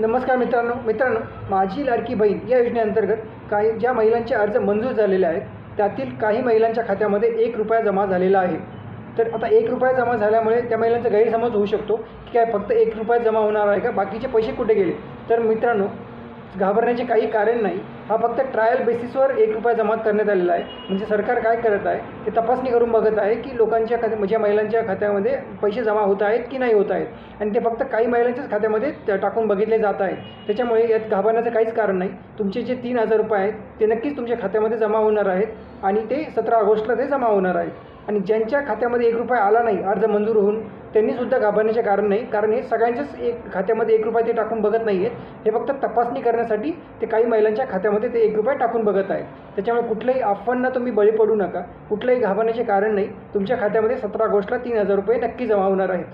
नमस्कार मित्रांनो मित्रांनो माझी लाडकी बहीण या योजनेअंतर्गत काही ज्या महिलांचे अर्ज मंजूर झालेले आहेत त्यातील काही महिलांच्या खात्यामध्ये एक रुपया जमा झालेला आहे. तर आता एक रुपया जमा झाल्यामुळे त्या महिलांचा गैरसमज होऊ शकतो की काय फक्त एक रुपया जमा होणार आहे का? बाकीचे पैसे कुठे गेले? तर मित्रांनो घाबरण्याचे काही कारण नाही. हा फक्त ट्रायल बेसिसवर एक रुपया जमा करण्यात आलेला आहे. म्हणजे सरकार काय करत आहे ते तपासणी करून बघत आहे की लोकांच्या खात्या म्हणजे महिलांच्या खात्यामध्ये पैसे जमा होत आहेत की नाही होत आहेत. आणि ते फक्त काही महिलांच्याच खात्यामध्ये टाकून बघितले जात आहे त्याच्यामुळे यात घाबरण्याचं काहीच कारण नाही. तुमचे जे तीन हजार रुपये आहेत ते नक्कीच तुमच्या खात्यामध्ये जमा होणार आहेत आणि ते सतरा ऑगस्टला ते जमा होणार आहेत. आणि ज्यांच्या खात्यामध्ये एक रुपया आला नाही अर्ज मंजूर होऊन त्यांनीसुद्धा घाबरण्याचे कारण नाही. कारण हे सगळ्यांच्याच एक खात्यामध्ये एक रुपया ते टाकून बघत नाही आहेत हे फक्त तपासणी करण्यासाठी ते काही महिलांच्या खात्यामध्ये ते एक रुपया टाकून बघत आहेत. त्याच्यामुळे कुठल्याही अफवांना तुम्ही बळी पडू नका. कुठलंही घाबरण्याचे कारण नाही. तुमच्या खात्यामध्ये सतरा ऑगस्टला तीन हजार रुपये नक्की जमा होणार आहेत.